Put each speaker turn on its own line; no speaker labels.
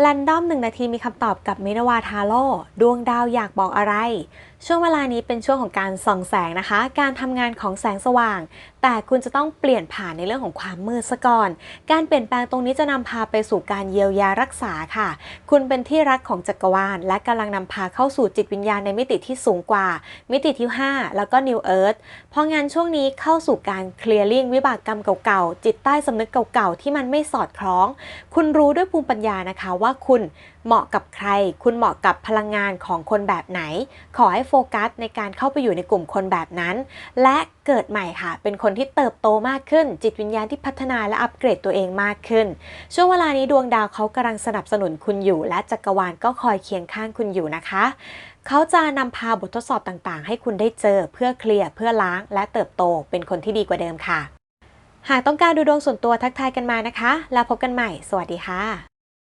แรนดอมหนึ่งนาทีมีคำตอบกับมินวาทาโร่ดวงดาวอยากบอกอะไร ช่วงเวลานี้เป็นช่วงของการส่องแสงนะคะ การทำงานของแสงสว่าง แต่คุณจะต้องเปลี่ยนผ่านในเรื่องของความมืดซะก่อน การเปลี่ยนแปลงตรงนี้จะนำพาไปสู่การเยียวยารักษาค่ะ คุณเป็นที่รักของจักรวาล และกำลังนำพาเข้าสู่จิตวิญญาณในมิติที่สูงกว่า มิติที่ 5 แล้วก็ New Earth เพราะงานช่วงนี้เข้าสู่การเคลียร์ลิงวิบากกรรมเก่าๆ จิตใต้สำนึกเก่าๆ ที่มันไม่สอดคล้อง คุณรู้ด้วยภูมิปัญญานะคะว่าคุณเหมาะกับใคร คุณเหมาะกับพลังงานของคนแบบไหน ขอให้ฟกัสในการเข้าไปอยู่ในกลุ่มคนแบบนั้น และเกิดใหม่ค่ะ เป็นคนที่เติบโตมากขึ้น จิตวิญญาณที่พัฒนาและอัปเกรดตัวเองมากขึ้น ช่วงเวลานี้ดวงดาวเขากำลังสนับสนุนคุณอยู่ และจักรวาลก็คอยเคียงข้างคุณอยู่นะคะเขาจะนำพาบททดสอบต่างๆ ให้คุณได้เจอเพื่อเคลียร์เพื่อล้าง และเติบโตเป็นคนที่ดีกว่าเดิมค่ะ หากต้องการดูดวงส่วนตัวทักทายกันมานะคะ แล้วพบกันใหม่ สวัสดีค่ะ